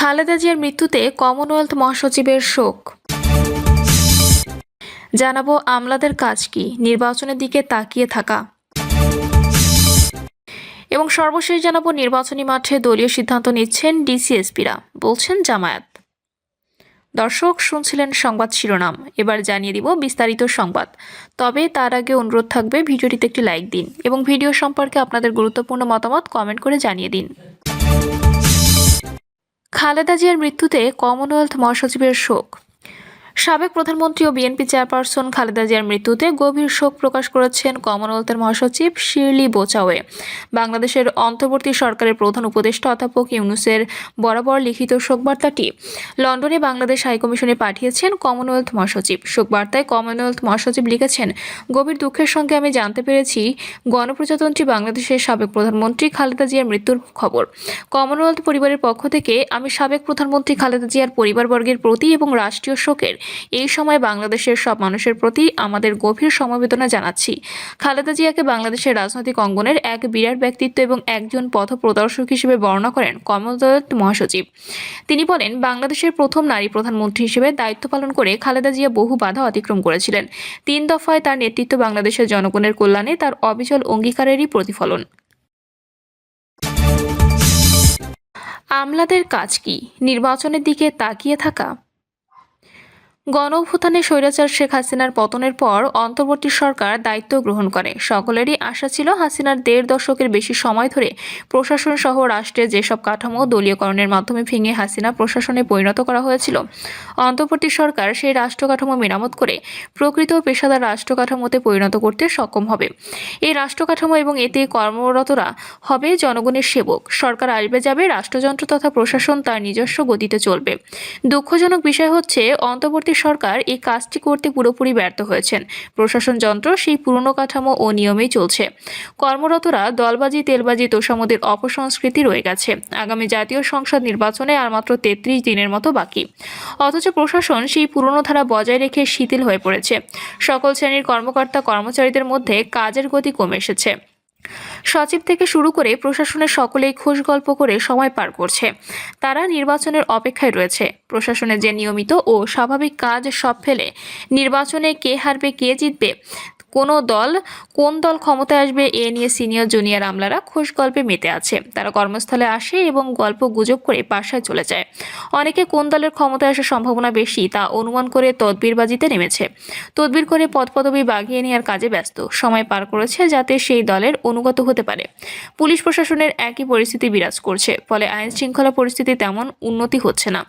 খালেদা জিয়ার মৃত্যুতে কমনওয়েলথ মহাসচিবের শোক। জানাব আমলাদের কাজ কি, নির্বাচনের দিকে তাকিয়ে থাকা। এবং সর্বশেষ জানাব নির্বাচনী মাঠে দলীয় সিদ্ধান্ত নিচ্ছেন ডিসিএসপিরা, বলছেন জামায়াত। দর্শক, শুনছিলেন সংবাদ শিরোনাম, এবার জানিয়ে দিব বিস্তারিত সংবাদ। তবে তার আগে অনুরোধ থাকবে ভিডিওটিতে একটি লাইক দিন এবং ভিডিও সম্পর্কে আপনাদের গুরুত্বপূর্ণ মতামত কমেন্ট করে জানিয়ে দিন। খালেদা জিয়ার মৃত্যুতে কমনওয়েলথ মহাসচিবের শোক। সাবেক প্রধানমন্ত্রী ও বিএনপি চেয়ারপারসন খালেদা জিয়ার মৃত্যুতে গভীর শোক প্রকাশ করেছেন কমনওয়েলথের মহাসচিব শিরলি বোচাওয়ে। বাংলাদেশের অন্তর্বর্তী সরকারের প্রধান উপদেষ্টা অধ্যাপক ইউনুসের বরাবর লিখিত শোকবার্তাটি লন্ডনে বাংলাদেশ হাইকমিশনে পাঠিয়েছেন কমনওয়েলথ মহাসচিব। শোকবার্তায় কমনওয়েলথ মহাসচিব লিখেছেন, গভীর দুঃখের সঙ্গে আমি জানতে পেরেছি গণপ্রজাতন্ত্রী বাংলাদেশের সাবেক প্রধানমন্ত্রী খালেদা জিয়ার মৃত্যুর খবর। কমনওয়েলথ পরিবারের পক্ষ থেকে আমি সাবেক প্রধানমন্ত্রী খালেদা জিয়ার পরিবারবর্গের প্রতি এবং রাষ্ট্রীয় শোকের এই সময় বাংলাদেশের সব মানুষের প্রতি আমাদের গভীর সমবেদনা জানাচ্ছি। খালেদা জিয়াকে বাংলাদেশের রাজনৈতিক অঙ্গনের এক বিরাট ব্যক্তিত্ব এবং একজন পথপ্রদর্শক হিসেবে বর্ণনা করেন কমলদত্ত মহাসচিব। তিনি বলেন, বাংলাদেশের প্রথম নারী প্রধানমন্ত্রী হিসেবে দায়িত্ব পালন করে খালেদা জিয়া বহু বাধা অতিক্রম করেছিলেন। তিন দফায় তার নেতৃত্ব বাংলাদেশের জনগণের কল্যাণে তার অবিচল অঙ্গীকারেরই প্রতিফলন। আমলাদের কাজ কি? নির্বাচনের দিকে তাকিয়ে থাকা? গণ অভ্যুত্থানে স্বৈরাচার শেখ হাসিনার পতনের পর অন্তর্বর্তী সরকার দায়িত্ব গ্রহণ করে। সকলেরই আশা ছিল হাসিনার দেড় দশকের বেশি সময় ধরে প্রশাসন সহ রাষ্ট্রের যেসব কাঠামো দলীয়করণের মাধ্যমে ভেঙে হাসিনা প্রশাসনে পরিণত করা হয়েছিল, অন্তর্বর্তী সরকার সেই রাষ্ট্র কাঠামো মেরামত করে প্রকৃত পেশাদার রাষ্ট্র কাঠামোতে পরিণত করতে সক্ষম হবে। এই রাষ্ট্র কাঠামো এবং এতে কর্মরতরা হবে জনগণের সেবক। সরকার আসবে যাবে, রাষ্ট্রযন্ত্র তথা প্রশাসন তার নিজস্ব গতিতে চলবে। দুঃখজনক বিষয় হচ্ছে, অন্তর্বর্তী সরকার এই কাজটি করতে পুরোপুরি ব্যর্থ হয়েছেন। প্রশাসন যন্ত্র সেই পুরনো কাঠামো ও নিয়মেই চলছে। কর্মরতরা দলবাজি, তেলবাজি, তোষামদের অপসংস্কৃতি রয়ে গেছে। আগামী জাতীয় সংসদ নির্বাচনে আর মাত্র তেত্রিশ দিনের মতো বাকি। অথচ প্রশাসন সেই পুরনো ধারা বজায় রেখে শিথিল হয়ে পড়েছে। সকল শ্রেণির কর্মকর্তা কর্মচারীদের মধ্যে কাজের গতি কমে এসেছে। সচিব থেকে শুরু করে প্রশাসনের সকলেই খোঁজ গল্প করে সময় পার করছে। তারা নির্বাচনের অপেক্ষায় রয়েছে। প্রশাসনের যে নিয়মিত ও স্বাভাবিক কাজ সব ফেলে নির্বাচনে কে হারবে, কে জিতবে কোনো দল, কোন দল ক্ষমতায় আসবে এ নিয়ে সিনিয়র জুনিয়র আমলারা খোঁজ গল্পে মেতে আছে। তারা কর্মস্থলে আসে এবং গল্প গুজব করে বাসায় চলে যায়। অনেকে কোন দলের ক্ষমতায় আসার সম্ভাবনা বেশি তা অনুমান করে তদবিরবাজিতে নেমেছে। তদবির করে পদপদবি বাগিয়ে নেওয়ার কাজে ব্যস্ত। সময় পার করেছে যাতে সেই দলের অনুগত হতে পারে। পুলিশ প্রশাসনের একই পরিস্থিতি বিরাজ করছে, ফলে আইন শৃঙ্খলা পরিস্থিতি তেমন উন্নতি হচ্ছে না।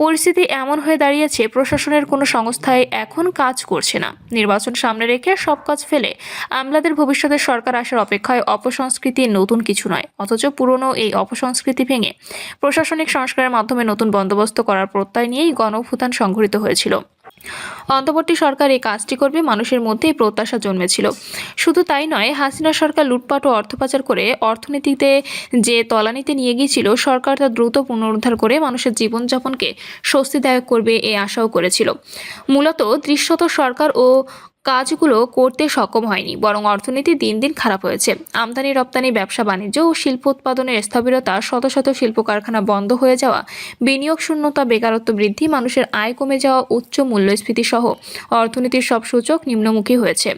পরিস্থিতি এমন হয়ে দাঁড়িয়েছে, প্রশাসনের কোনো সংস্থায় এখন কাজ করছে না। নির্বাচন সামনে রেখে সব কাজ ফেলে আমলাদের ভবিষ্যতে সরকার আসার অপেক্ষায় অপসংস্কৃতি নতুন কিছু নয়, অথচ পুরনো এই অপসংস্কৃতি ভেঙে প্রশাসনিক সংস্কারের মাধ্যমে নতুন বন্দোবস্ত করার প্রত্যয় নিয়েই গণভূতান সংঘটিত হয়েছিল। অন্তর্বর্তী সরকার এই কাজটি করবে, মানুষের মধ্যে প্রত্যাশা জন্মেছিল। শুধু তাই নয়, হাসিনা সরকার লুটপাট ও অর্থ পাচার করে অর্থনীতিতে যে তলানিতে নিয়ে গিয়েছিল, সরকার তা দ্রুত পুনরুদ্ধার করে মানুষের জীবনযাপনকে স্বস্তিদায়ক করবে এ আশাও করেছিল। মূলত দৃশ্যত সরকার ও কাজগুলো করতে সক্ষম হয়নি, বরং অর্থনীতি দিন দিন খারাপ হয়েছে। আমদানি, রপ্তানি, ব্যবসা, বাণিজ্য ও শিল্প উৎপাদনের স্থবিরতা, শত শত শিল্প কারখানা বন্ধ হয়ে যাওয়া, বিনিয়োগ শূন্যতা, বেকারত্ব বৃদ্ধি, মানুষের আয় কমে যাওয়া, উচ্চ মূল্যস্ফীতি সহ অর্থনীতির সব সূচক নিম্নমুখী হয়েছে।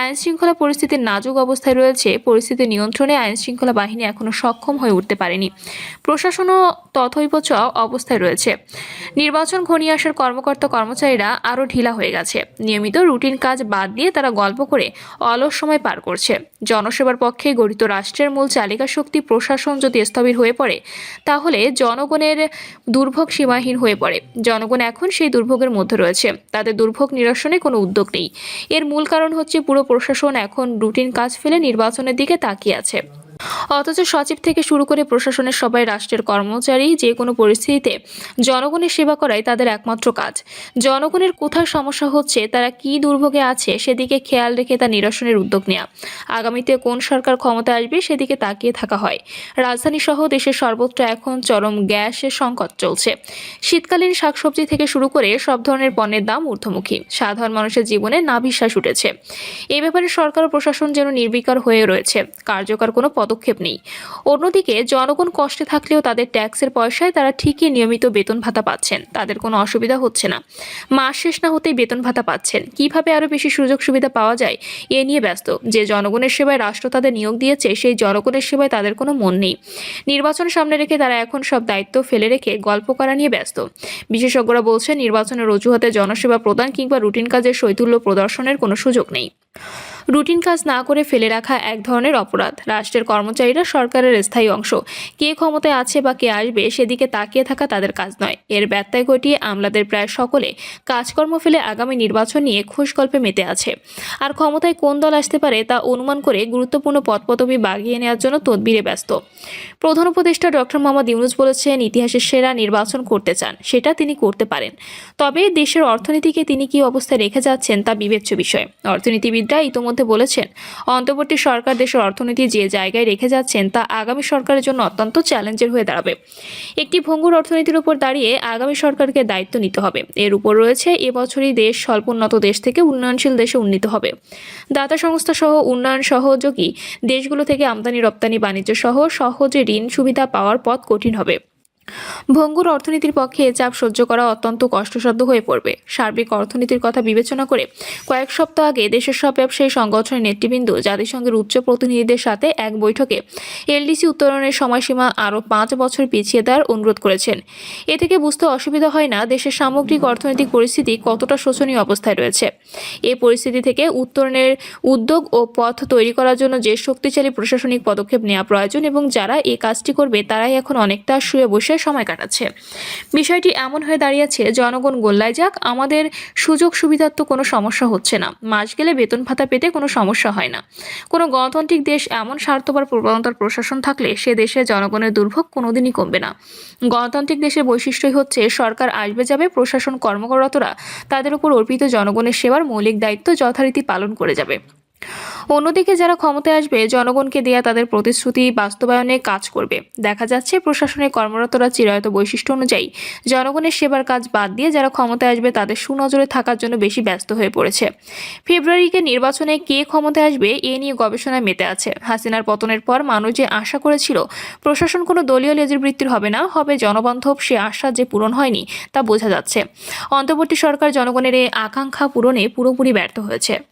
আইন শৃঙ্খলা পরিস্থিতির নাজুক অবস্থায় রয়েছে, পরিস্থিতি নিয়ন্ত্রণে আইন শৃঙ্খলা বাহিনী এখনও সক্ষম হয়ে উঠতে পারেনি। প্রশাসনও তথৈব চ অবস্থায় রয়েছে। নির্বাচন ঘনিয়ে আসার কর্মকর্তা কর্মচারীরা আরও ঢিলা হয়ে গেছে। নিয়মিত রুটিন কাজ বাদ দিয়ে তারা গল্প করে অলস সময় পার করছে। জনসেবার পক্ষে গঠিত রাষ্ট্রের মূল চালিকা শক্তি প্রশাসন যদি স্থবির হয়ে পড়ে, তাহলে জনগণের দুর্ভোগ সীমাহীন হয়ে পড়ে। জনগণ এখন সেই দুর্ভোগের মধ্যে রয়েছে। তাদের দুর্ভোগ নিরসনে কোনো উদ্যোগ নেই। এর মূল কারণ হচ্ছে পুরো প্রশাসন এখন রুটিন কাজ ফেলে নির্বাচনের দিকে তাকিয়ে আছে। অথচ সচিব থেকে শুরু করে প্রশাসনের সবাই রাষ্ট্রের কর্মচারী, যে কোনো পরিস্থিতিতে জনগণের সেবা করাই তাদের একমাত্র কাজ। জনগণের কোথায় সমস্যা হচ্ছে, তারা কি দুর্ভোগে আছে, সেদিকে খেয়াল রেখে তা নিরসনের উদ্যোগ নেওয়া আগামীতে কোন সরকার ক্ষমতায় আসবে, সেদিকে তাকিয়ে থাকা হয়। রাজধানী সহ দেশের সর্বত্র এখন চরম গ্যাসের সংকট চলছে। শীতকালীন শাকসবজি থেকে শুরু করে সব ধরনের পণ্যের দাম ঊর্ধ্বমুখী। সাধারণ মানুষের জীবনে নাভিশ্বাস উঠেছে। এ ব্যাপারে সরকার ও প্রশাসন যেন নির্বিকার হয়ে রয়েছে। কার্যকর কোনো পদক্ষেপ পদক্ষেপ নেই। অন্যদিকে জনগণ কষ্টে থাকলেও তাদের ট্যাক্সের পয়সায় তারা ঠিকই নিয়মিত বেতন ভাতা পাচ্ছেন। তাদের কোনো অসুবিধা হচ্ছে না। মাস শেষ না হতেই বেতন ভাতা পাচ্ছেন। কীভাবে আরও বেশি সুযোগ সুবিধা পাওয়া যায় এ নিয়ে ব্যস্ত। যে জনগণের সেবায় রাষ্ট্র তাদের নিয়োগ দিয়েছে, সেই জনগণের সেবায় তাদের কোনো মন নেই। নির্বাচন সামনে রেখে তারা এখন সব দায়িত্ব ফেলে রেখে গল্প করা নিয়ে ব্যস্ত। বিশেষজ্ঞরা বলছেন, নির্বাচনের অজুহাতে জনসেবা প্রদান কিংবা রুটিন কাজের শৈথুল্য প্রদর্শনের কোনো সুযোগ নেই। রুটিন কাজ না করে ফেলে রাখা এক ধরনের অপরাধ। রাষ্ট্রের কর্মচারীরা সরকারের স্থায়ী অংশ। কে ক্ষমতায় আছে বা কে আসবে সেদিকে তাকিয়ে থাকা তাদের কাজ নয়। এর ব্যত্যয় ঘটিয়ে আমলাদের প্রায় সকলে কাজকর্ম ফেলে আগামী নির্বাচন নিয়ে খুশ গল্পে মেতে আছে। আর ক্ষমতায় কোন দল আসতে পারে তা অনুমান করে গুরুত্বপূর্ণ পদপদবি বাগিয়ে নেওয়ার জন্য তদবিরে ব্যস্ত। প্রধান উপদেষ্টা ডক্টর মোহাম্মদ ইউনুস বলেছেন, ইতিহাসের সেরা নির্বাচন করতে চান, সেটা তিনি করতে পারেন। তবে দেশের অর্থনীতিকে তিনি কী অবস্থায় রেখে যাচ্ছেন তা বিবেচ্য বিষয়। অর্থনীতিবিদরা ইতোমধ্যে বলেছেন, অন্তর্বর্তী সরকার দেশের অর্থনীতি যে জায়গায় রেখে যাচ্ছেন তা আগামী সরকারের জন্য অত্যন্ত চ্যালেঞ্জের হয়ে দাঁড়াবে। একটি ভঙ্গুর অর্থনীতির উপর দাঁড়িয়ে আগামী সরকারকে দায়িত্ব নিতে হবে। এর উপর রয়েছে এবছরই দেশ স্বল্পোন্নত দেশ থেকে উন্নয়নশীল দেশে উন্নীত হবে। দাতা সংস্থা সহ উন্নয়ন সহযোগী দেশগুলো থেকে আমদানি রপ্তানি বাণিজ্য সহ সহজে ঋণ সুবিধা পাওয়ার পথ কঠিন হবে। ভঙ্গুর অর্থনীতির পক্ষে চাপ সহ্য করা অত্যন্ত কষ্টসাধ্য হয়ে পড়বে। সার্বিক অর্থনীতির কথা বিবেচনা করে কয়েক সপ্তাহ আগে দেশের সব ব্যবসায়ী সংগঠনের নেতৃবৃন্দ জাতিসংঘের উচ্চ প্রতিনিধিদের সাথে এক বৈঠকে এলডিসি উত্তরণের সময়সীমা আরও পাঁচ বছর পিছিয়ে দেওয়ার অনুরোধ করেছেন। এ থেকে বুঝতে অসুবিধা হয় না দেশের সামগ্রিক অর্থনৈতিক পরিস্থিতি কতটা শোচনীয় অবস্থায় রয়েছে। এ পরিস্থিতি থেকে উত্তরণের উদ্যোগ ও পথ তৈরি করার জন্য যে শক্তিশালী প্রশাসনিক পদক্ষেপ নেওয়া প্রয়োজন এবং যারা এই কাজটি করবে তারাই এখন অনেকটা শুয়ে বসে সময় কাটাচ্ছে। বিষয়টি এমন হয়ে দাঁড়িয়েছে, জনগণ গোল্লায় যাক, আমাদের সুযোগ সুবিধার তো কোনো সমস্যা হচ্ছে না। মাস গেলে বেতন ভাতা পেতে কোনো সমস্যা হয় না। কোনো গণতান্ত্রিক দেশ এমন স্বার্থপর প্রবণতার প্রশাসন থাকলে সে দেশে জনগণের দুর্ভোগ কোনোদিনই কমবে না। গণতান্ত্রিক দেশের বৈশিষ্ট্যই হচ্ছে, সরকার আসবে যাবে, প্রশাসন কর্মকর্তারা তাদের উপর অর্পিত জনগণের সেবার মৌলিক দায়িত্ব যথারীতি পালন করে যাবে। অন্যদিকে যারা ক্ষমতায় আসবে, জনগণকে দেয়া তাদের প্রতিশ্রুতি বাস্তবায়নে কাজ করবে। দেখা যাচ্ছে, প্রশাসনের কর্মরতরা চিরায়ত বৈশিষ্ট্য অনুযায়ী জনগণের সেবার কাজ বাদ দিয়ে যারা ক্ষমতায় আসবে, তাদের সুনজরে থাকার জন্য বেশি ব্যস্ত হয়ে পড়েছে। ফেব্রুয়ারিকে নির্বাচনে কে ক্ষমতায় আসবে, এ নিয়ে গবেষণায় মেতে আছে। হাসিনার পতনের পর মানুষ যে আশা করেছিল, প্রশাসন কোনো দলীয় লেজের বৃত্তির হবে না, হবে জনবান্ধব সে আশা যে পূরণ হয়নি, তা বোঝা যাচ্ছে। অন্তর্বর্তী সরকার জনগণের এই আকাঙ্ক্ষা পূরণে পুরোপুরি ব্যর্থ হয়েছে।